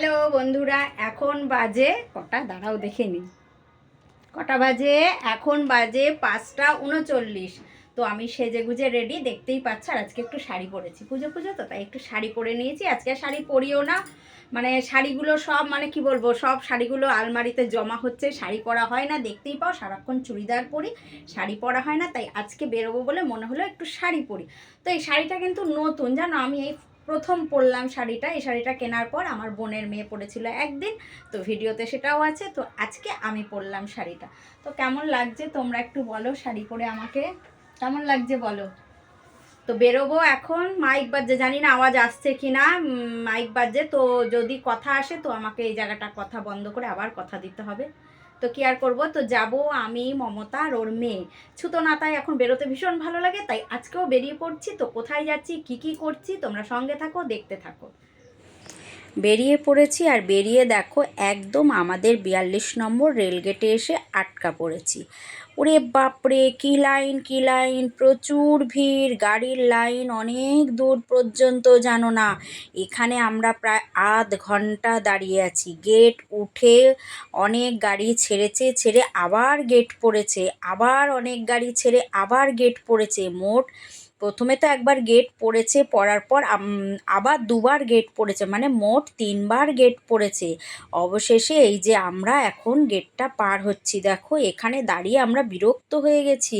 Hello বন্ধুরা, এখন বাজে কটা? দাঁড়াও, দেখে নি কটা বাজে? এখন বাজে পাঁচটা উনচল্লিশ। তো আমি সেজে গুজে রেডি দেখতেই পাচ্ছ, আর আজকে একটু শাড়ি পরেছি। পুজো পুজো তো, তাই একটু শাড়ি পরে নিয়েছি। আজকে শাড়ি পরিও না। মানে শাড়িগুলো সব মানে কি বলব, সব শাড়িগুলো আলমারিতে জমা হচ্ছে, শাড়ি পরা হয় না। দেখতেই পাও, সারাক্ষণ চুড়িদার পরি, শাড়ি পরা হয় না। তাই আজকে বেরোবো বলে মনে হলো একটু শাড়ি পরি। তো এই শাড়িটা কিন্তু নতুন, জানো, আমি এই প্রথম পরলাম শাড়িটা। এই শাড়িটা কেনার পর আমার বোনের মেয়ে পরেছিল একদিন। তো ভিডিওতে সেটাও আছে। তো আজকে আমি পরলাম শাড়িটা। তো কেমন লাগছে তোমরা একটু বলো শাড়ি পরে আমাকে? কেমন লাগছে বলো? তো বেরোবো এখন। মাইক বাজছে। জানি না আওয়াজ আসছে কি না মাইক বাজছে। তো যদি কথা আসে তো আমাকে এই জায়গাটা কথা বন্ধ করে আবার কথা দিতে হবে। তো কি আর করব? তো যাব আমি, মমতা আর ওর মেয়ে। ছুতো না তাই এখন বেরোতে ভীষণ ভালো লাগে, তাই আজকেও বেরিয়ে পড়ছি। তো কোথায় যাচ্ছি, কি কি করছি, তোমরা সঙ্গে থাকো, দেখতে থাকো। বেরিয়ে পড়েছি আর বেরিয়ে দেখো, একদম আমাদের বিয়াল্লিশ নম্বর রেলগেটে এসে আটকা পড়েছি। ওরে বাপরে, কি লাইন কি লাইন? প্রচুর ভিড়, গাড়ির লাইন অনেক দূর পর্যন্ত, জানো না। এখানে আমরা প্রায় আধ ঘণ্টা দাঁড়িয়ে আছি। গেট উঠে অনেক গাড়ি ছেড়েছে, ছেড়ে আবার গেট পড়েছে, আবার অনেক গাড়ি ছেড়ে আবার গেট পড়েছে। মোট প্রথমে তো একবার গেট পড়েছে, পড়ার পর আবার দুবার গেট পড়েছে মানে মোট তিনবার গেট পড়েছে। অবশেষে এই যে আমরা এখন গেটটা পার হচ্ছি, দেখো এখানে দাঁড়িয়ে আমরা বিরক্ত হয়ে গেছি।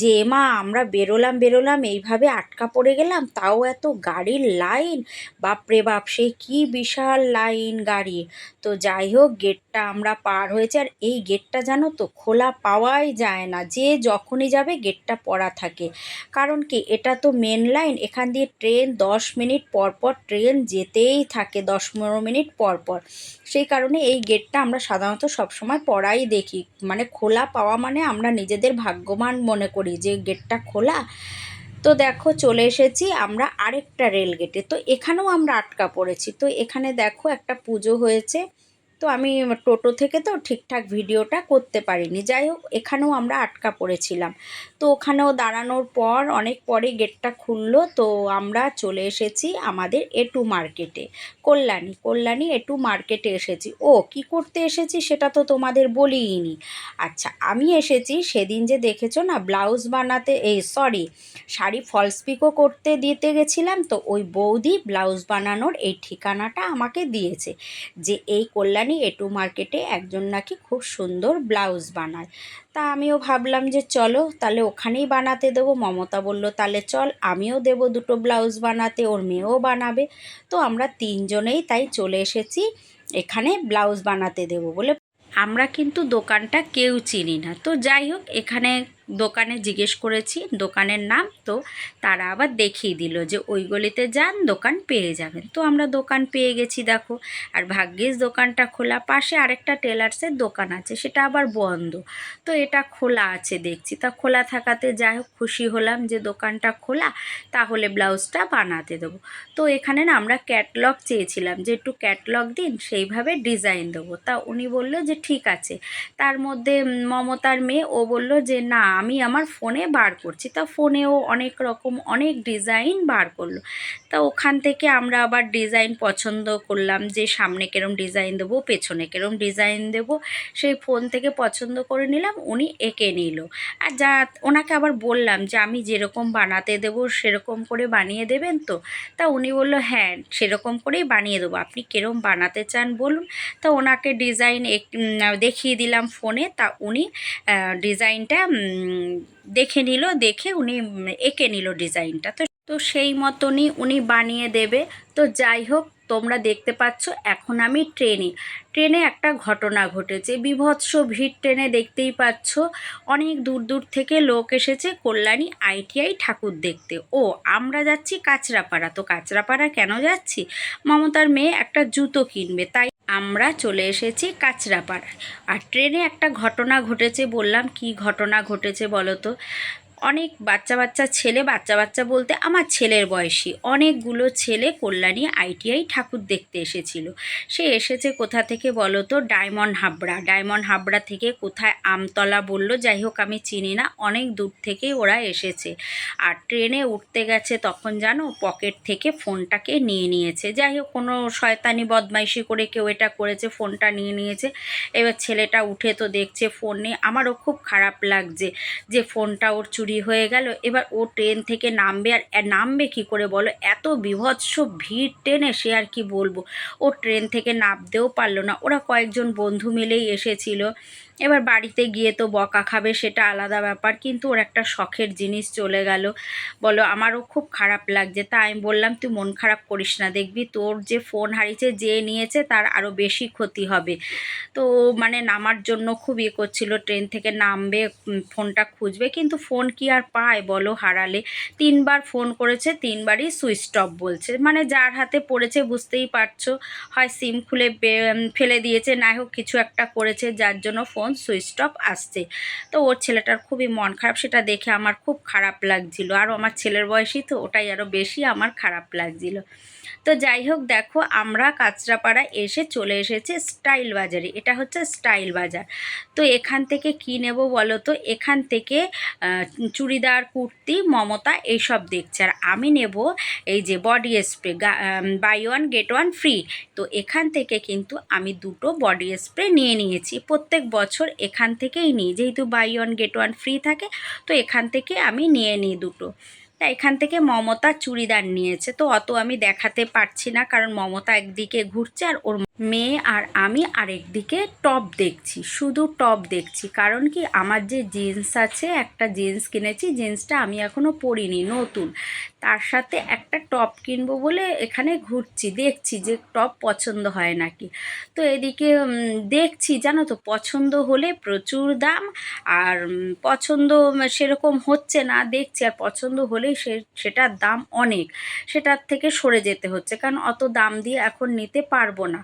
যে মা, আমরা বেরোলাম বেরোলাম, এইভাবে আটকা পড়ে গেলাম, তাও এত গাড়ির লাইন বাপরে বাপ সে কি বিশাল লাইন গাড়ি। তো যাই হোক গেটটা আমরা পার হয়েছে, আর এই গেটটা জানো তো, খোলা পাওয়াই যায় না, যে যখনই যাবে গেটটা পড়া থাকে। কারণ কি এটা তো মেন লাইন এখান দিয়ে ট্রেন দশ মিনিট পর পর ট্রেন যেতেই থাকে, দশ পনেরো মিনিট পর পর। সেই কারণে এই গেটটা আমরা সাধারণত সবসময় পড়াই দেখি। মানে খোলা পাওয়া মানে আমরা নিজেদের ভাগ্যবান মনে করি যে গেটটা খোলা। তো দেখো চলে এসেছি আমরা আরেকটা রেল গেটে তো এখানেও আমরা আটকা পড়েছি। তো এখানে দেখো একটা পুজো হয়েছে। তো আমি টোটো থেকে তো ঠিকঠাক ভিডিওটা করতে পারিনি। যাই হোক, এখানেও আমরা আটকা পড়েছিলাম। তো ওখানেও দাঁড়ানোর পর অনেক পরে গেটটা খুললো। তো আমরা চলে এসেছি আমাদের এটু মার্কেটে। কল্যাণী কল্যাণী এটু মার্কেটে এসেছি। ও, কি করতে এসেছি সেটা তো তোমাদের বলিনি আচ্ছা আমি এসেছি সেদিন যে দেখেছ না, ব্লাউজ বানাতে, এই সরি, শাড়ি ফলস পিকো করতে দিতে গেছিলাম। তো ওই বৌদি ব্লাউজ বানানোর এই ঠিকানাটা আমাকে দিয়েছে যে এই কল্যাণী এটু মার্কেটে একজন নাকি খুব সুন্দর ব্লাউজ বানায়। তা আমিও ভাবলাম যে চলো, তাহলে ওখানেই বানাতে দেবো। মমতা বলল, তাহলে চল, আমিও দেবো দুটো ব্লাউজ বানাতে, ওর মেয়েও বানাবে। তো আমরা তিনজনেই তাই চলে এসেছি, এখানে ব্লাউজ বানাতে দেবো বলে। আমরা কিন্তু দোকানটা কেউ চিনি না। তো যাই হোক, এখানে দোকানে জিজ্ঞেস করেছি, দোকানের নাম তো তারা আবার দেখিয়ে দিল যে ওই গলিতে যান, দোকান পেয়ে যাবেন। তো আমরা দোকান পেয়ে গেছি দেখো। আর ভাগ্যিস দোকানটা খোলা পাশে আরেকটা টেলার্সের দোকান আছে, সেটা আবার বন্ধ। তো এটা খোলা আছে দেখছি। তা খোলা থাকাতে যাই হোক, খুশি হলাম যে দোকানটা খোলা, তাহলে ব্লাউজটা বানাতে দেবো। তো এখানে না আমরা ক্যাটলগ চেয়েছিলাম যে একটু ক্যাটলগ দিন, সেইভাবে ডিজাইন দেবো। তা উনি বলল যে ঠিক আছে। তার মধ্যে মমতার মেয়ে, ও বলল যে না আমি আমার ফোনে বার করছি। তা ফোনেও অনেক রকম, অনেক ডিজাইন বার করল। তা ওখান থেকে আমরা আবার ডিজাইন পছন্দ করলাম যে সামনে কেরম ডিজাইন দেবো, পেছনে কেরম ডিজাইন দেবো, সেই ফোন থেকে পছন্দ করে নিলাম, উনি এঁকে নিল। আর যা, ওনাকে আবার বললাম যে আমি যেরকম বানাতে দেবো সেরকম করে বানিয়ে দেবেন তো? তা উনি বলল হ্যাঁ সেরকম করেই বানিয়ে দেবো। আপনি কেরম বানাতে চান বলুন। তা ওনাকে ডিজাইন দেখিয়ে দিলাম ফোনে। তা উনি ডিজাইনটা দেখে নিল, দেখে উনি এঁকে নিল ডিজাইনটা। তো তো সেই মতনই উনি বানিয়ে দেবে। তো যাই হোক, তোমরা দেখতে পাচ্ছ, এখন আমি ট্রেনে। ট্রেনে একটা ঘটনা ঘটেছে। বিভৎস ভিড় ট্রেনে দেখতেই পাচ্ছ, অনেক দূর দূর থেকে লোক এসেছে কল্যাণী আইটিআই ঠাকুর দেখতে। ও, আমরা যাচ্ছি কাঁচরাপাড়া। তো কাঁচরাপাড়া কেন যাচ্ছি? মমতার মেয়ে একটা জুতো কিনবে, তাই আমরা চলে এসেছি কাঁচরাপাড়ায়। আর ট্রেনে একটা ঘটনা ঘটেছে বললাম, কি ঘটনা ঘটেছে বলো তো? অনেক বাচ্চা বাচ্চা ছেলে, বাচ্চা বাচ্চা বলতে আমার ছেলের বয়সী। অনেকগুলো ছেলে কল্যাণী আইটিআই ঠাকুর দেখতে এসেছিল। সে এসেছে কোথা থেকে বলো তো? ডায়মন্ড হাবড়া। ডায়মন্ড হাবড়া থেকে কোথায় আমতলা বলল? যাই হোক, আমি চিনি না। অনেক দূর থেকেই ওরা এসেছে। আর ট্রেনে উঠতে গেছে তখন জানো? পকেট থেকে ফোনটাকে নিয়ে নিয়েছে। যাই হোক, কোনো শয়তানি, বদমাইশি করে কেউ এটা করেছে, ফোনটা নিয়ে নিয়েছে। এবার ছেলেটা উঠে তো দেখছে ফোন নেই। আমারও খুব খারাপ লাগছে যে ফোনটা ওর চুরি হয়ে গেল। এবার ও ট্রেন থেকে নামবে আর নামবে কি করে বলো? এত বিভৎস ভিড় ট্রেনে সে আর কি বলব? ও ট্রেন থেকে নামতেও পারল না। ওরা কয়েকজন বন্ধু মিলেই এসেছিল। এবার বাড়িতে গিয়ে তো বকা খাবে, সেটা আলাদা ব্যাপার, কিন্তু ওর একটা শখের জিনিস চলে গেল। বলো, আমারও খুব খারাপ লাগছে। তা আমি বললাম, তুই মন খারাপ করিস না, দেখবি তোর যে ফোন হারিয়েছে, যে নিয়েছে, তার আরও বেশি ক্ষতি হবে। তো মানে নামার জন্য খুব ইয়ে করছিল, ট্রেন থেকে নামবে ফোনটা খুঁজবে, কিন্তু ফোন কি আর পায় বলো হারালে? তিনবার ফোন করেছে, তিনবারই সুইচ অফ বলছে। মানে যার হাতে পড়েছে, বুঝতেই পারছ। হয় সিম খুলে ফেলে দিয়েছে না হোক, কিছু একটা করেছে, যার জন্য ফোন সুইচ অফ আসছে। তো ওর ছেলেটার খুবই মন খারাপ, সেটা দেখে আমার খুব খারাপ লাগছিল। আর আমার ছেলের বয়সী তো ওটাই আরও বেশি আমার খারাপ লাগছিল। তো যাই হোক, দেখো আমরা কাঁচরাপাড়া এসে চলে এসেছে স্টাইল বাজারে। এটা হচ্ছে স্টাইল বাজার। তো এখান থেকে কি নেব বলো তো? এখান থেকে চুড়িদার, কুর্তি, মমতা এইসব দেখছে। আর আমি নেব এই যে body spray buy one, get one, free. তো এখান থেকে কিন্তু আমি দুটো বডি স্প্রে নিয়ে নিয়েছি। প্রত্যেক বছর এখান থেকেই নিই। যেহেতু buy one get one free থাকে, তো এখান থেকে আমি নিয়ে নিই দুটো। তা এখান থেকে মমতা চুড়িদার নিয়েছে, তো অত আমি দেখাতে পারছি না, কারণ মমতা একদিকে ঘুরছে আর ওর মেয়ে আর আমি আরেকদিকে টপ দেখছি, শুধু টপ দেখছি। কারণ কি, আমার যে জিন্স আছে, একটা জিন্স কিনেছি জিন্সটা আমি এখনও পরিনি, নতুন। তার সাথে একটা টপ কিনবো বলে এখানে ঘুরছি, দেখছি যে টপ পছন্দ হয় নাকি। তো এদিকে দেখছি জানো তো, পছন্দ হলে প্রচুর দাম আর পছন্দ সেরকম হচ্ছে না, দেখছি আর পছন্দ হলেই সে, সেটার দাম অনেক। সেটার থেকে সরে যেতে হচ্ছে, কারণ অত দাম দিয়ে এখন নিতে পারব না।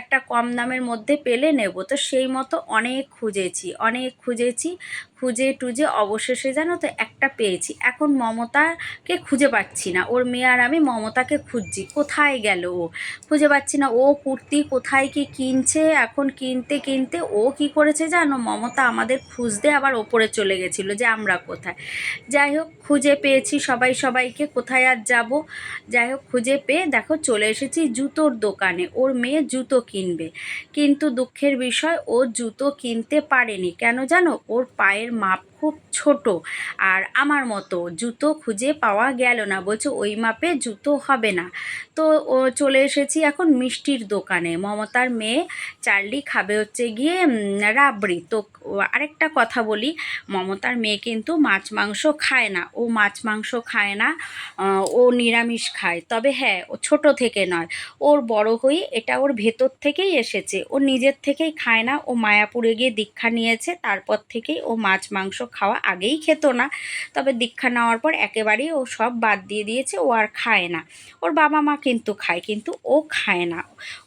একটা কম দামের মধ্যে পেলে নেব, তো সেই মতো অনেক খুঁজেছি অনেক খুঁজেছি, খুঁজে টুজে অবশেষে জানো তো একটা পেয়েছি। এখন মমতাকে খুঁজে পাচ্ছি না। ওর মেয়ে আর আমি মমতাকে খুঁজছি। কোথায় গেল ও? খুঁজে পাচ্ছি না। ও কুর্তি কোথায় কি কিনছে? এখন কিনতে কিনতে ও কি করেছে জানো? মমতা আমাদের খুঁজতে আবার ওপরে চলে গেছিল যে আমরা কোথায়। যাই হোক, খুঁজে পেয়েছি সবাই সবাইকে। কোথায় আর যাব? যাই হোক, খুঁজে পেয়ে দেখো চলে এসেছি জুতোর দোকানে। ওর মেয়ে জুতো কিনবে। কিন্তু দুঃখের বিষয়, ও জুতো কিনতে পারেনি। কেন জানো? ওর পায়ের মাপ খুব ছোট। আর আমার মতো জুতো খুঁজে পাওয়া গেল না। বলছে, ওই মাপে জুতো হবে না। তো ও চলে এসেছি এখন মিষ্টির দোকানে। মমতার মেয়ে চার্লি খাবে হচ্ছে গিয়ে রাবড়ি। তো আরেকটা কথা বলি, মমতার মেয়ে কিন্তু মাছ মাংস খায় না। ও মাছ মাংস খায় না ও নিরামিষ খায়। তবে হ্যাঁ ও ছোট থেকে নয়। ওর বড় হয়ে এটা ওর ভেতর থেকেই এসেছে। ও নিজের থেকেই খায় না। ও মায়াপুরে গিয়ে দীক্ষা নিয়েছে। তারপর থেকেই ও মাছ মাংস খাওয়া আগেই খেত না। তবে দীক্ষা নেওয়ার পর একেবারেই ও সব বাদ দিয়ে দিয়েছে, ও আর খায় না। ওর বাবা মা কিন্তু খায়, কিন্তু ও খায় না।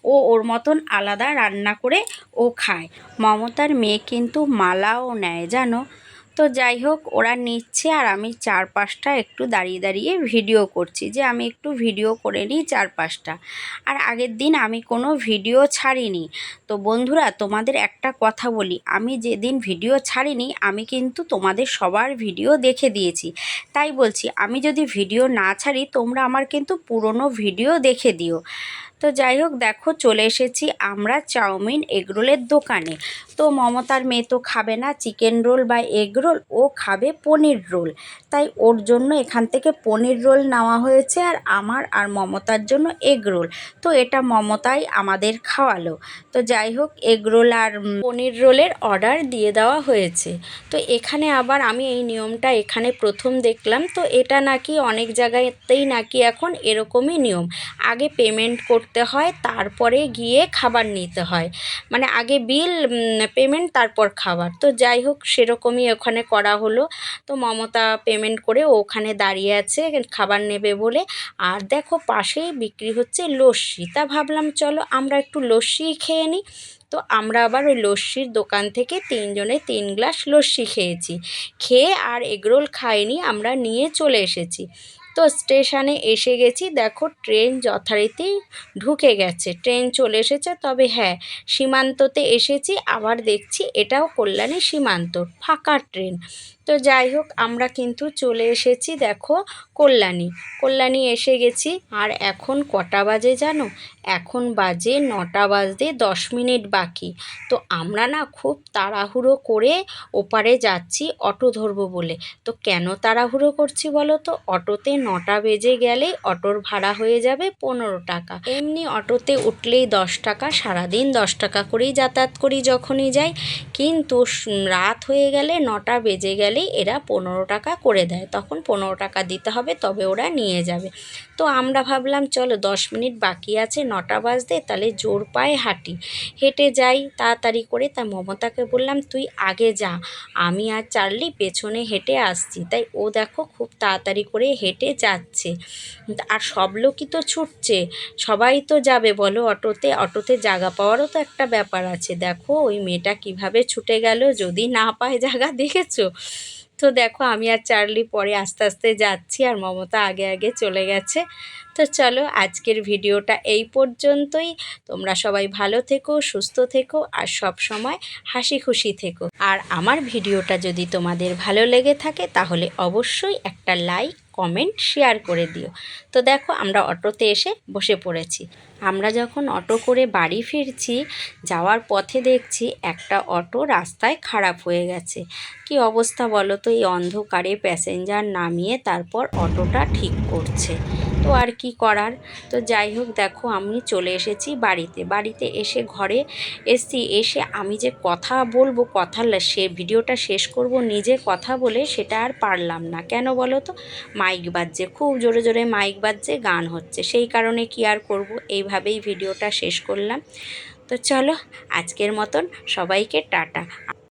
ও ওর মতন আলাদা রান্না করে ও খায়। মমতার মেয়ে কিন্তু মালাও নেয়, জানো? তো যাই হোক, ওরা নিচ্ছে আর আমি চার পাঁচটা একটু দাঁড়িয়ে দাঁড়িয়ে ভিডিও করছি যে আমি একটু ভিডিও করে নিই চার পাঁচটা আর আগের দিন আমি কোনো ভিডিও ছাড়িনি। তো বন্ধুরা, তোমাদের একটা কথা বলি, আমি যেদিন ভিডিও ছাড়িনি, আমি কিন্তু তোমাদের সবার ভিডিও দেখে দিয়েছি। তাই বলছি, আমি যদি ভিডিও না ছাড়ি, তোমরা আমার কিন্তু পুরনো ভিডিও দেখে দিও। তো যাই হোক, দেখো চলে এসেছি আমরা চাউমিন এগরোলের দোকানে। তো মমতার মেয়ে তো খাবে না, চিকেন রোল বা এগ রোল, ও খাবে পনির রোল। তাই ওর জন্য এখান থেকে পনির রোল নেওয়া হয়েছে আর আমার আর মমতার জন্য এগ রোল। তো এটা মমতাই আমাদের খাওয়ালো। তো যাই হোক, এগ রোল আর পনির রোলের অর্ডার দিয়ে দেওয়া হয়েছে। তো এখানে আবার আমি এই নিয়মটা এখানে প্রথম দেখলাম। তো এটা নাকি অনেক জায়গাতেই নাকি এখন এরকমই নিয়ম। আগে পেমেন্ট করতে হয়, তারপরে গিয়ে খাবার নিতে হয়। মানে আগে বিল পেমেন্ট তারপর খাবার। তো যাই হোক, সেরকমই ওখানে করা হলো। তো মমতা পেমেন্ট করে ওখানে দাঁড়িয়ে আছে, খাবার নেবে বলে। আর দেখো, পাশেই বিক্রি হচ্ছে লস্যি। তা ভাবলাম, চলো আমরা একটু লস্যি খেয়ে নিই। তো আমরা আবার ওই লস্যির দোকান থেকে তিনজনে তিন গ্লাস লস্যি খেয়েছি। খেয়ে আর এগরোল খাইনি, আমরা নিয়ে চলে এসেছি। তো স্টেশনে এসে গেছি। দেখো ট্রেন যথারীতি ঢুকে গেছে। ট্রেন চলে এসেছে, তবে হ্যাঁ সীমান্ততে এসেছি। আবার দেখছি এটাও কল্যাণী সীমান্ত, ফাঁকা ট্রেন। তো যাই হোক, আমরা কিন্তু চলে এসেছি দেখো কল্যাণী। কল্যাণী এসে গেছি। আর এখন কটা বাজে জানো? এখন বাজে নটা বাজতে দশ মিনিট বাকি। তো আমরা না খুব তাড়াহুড়ো করে ওপারে যাচ্ছি, অটো ধরবো বলে। তো কেন তাড়াহুড়ো করছি বলো তো? অটোতে নটা বেজে গেলেই অটোর ভাড়া হয়ে যাবে পনেরো টাকা। এমনি অটোতে উঠলেই দশ টাকা, সারাদিন দশ টাকা করেই যাতায়াত করি যখনই যাই। কিন্তু রাত হয়ে গেলে নটা বেজে গেলেই এরা পনেরো টাকা করে দেয়। তখন পনেরো টাকা দিতে হবে, তবে ওরা নিয়ে যাবে। তো আমরা ভাবলাম, চলো দশ মিনিট বাকি আছে, নটা বাজতে তাহলে জোর পায়ে হাঁটি। হেঁটে যাই, তাড়াতাড়ি করে তা মমতাকে বললাম, তুই আগে যা, আমি আর চার্লি পেছনে হেঁটে আসছি। তাই ও দেখো খুব তাড়াতাড়ি করে হেঁটে যাচ্ছে। আর সব লোকই তো ছুটছে। সবাই তো যাবে বলো অটোতে। অটোতে জায়গা পাওয়ারও তো একটা ব্যাপার আছে। দেখো ওই মেয়েটা কীভাবে ছুটে গেল যদি না পায় জায়গা, দেখেছ? তো দেখো আমি আর চার্লি পরে আস্তে আস্তে যাচ্ছি আর মমতা আগে আগে চলে গেছে। তো চলো আজকের ভিডিওটা এই পর্যন্তই। তোমরা সবাই ভালো থেকো, সুস্থ থেকো আর সব সময় হাসি খুশি থেকো। আর আমার ভিডিওটা যদি তোমাদের ভালো লেগে থাকে তাহলে অবশ্যই একটা লাইক, কমেন্ট, শেয়ার করে দিও। তো দেখো আমরা অটোতে এসে বসে পড়েছি। আমরা যখন অটো করে বাড়ি ফিরছি, যাওয়ার পথে দেখছি একটা অটো রাস্তায় খারাপ হয়ে গেছে। কি অবস্থা বলো তো? এই অন্ধকারে প্যাসেঞ্জার নামিয়ে তারপর অটোটা ঠিক করছে। তো আর কি করার? তো যাই হোক, দেখো আমি চলে এসেছি বাড়িতে। বাড়িতে এসে ঘরে এসছি, এসে আমি যে কথা বলব, কথা সে ভিডিওটা শেষ করব, নিজে কথা বলে সেটা আর পারলাম না। কেন বলো তো? মাইক বাজছে, খুব জোরে জোরে মাইক বাজছে, গান হচ্ছে। সেই কারণে কি আর করব? এইভাবেই ভিডিওটা শেষ করলাম। তো চলো, আজকের মতন সবাইকে টাটা।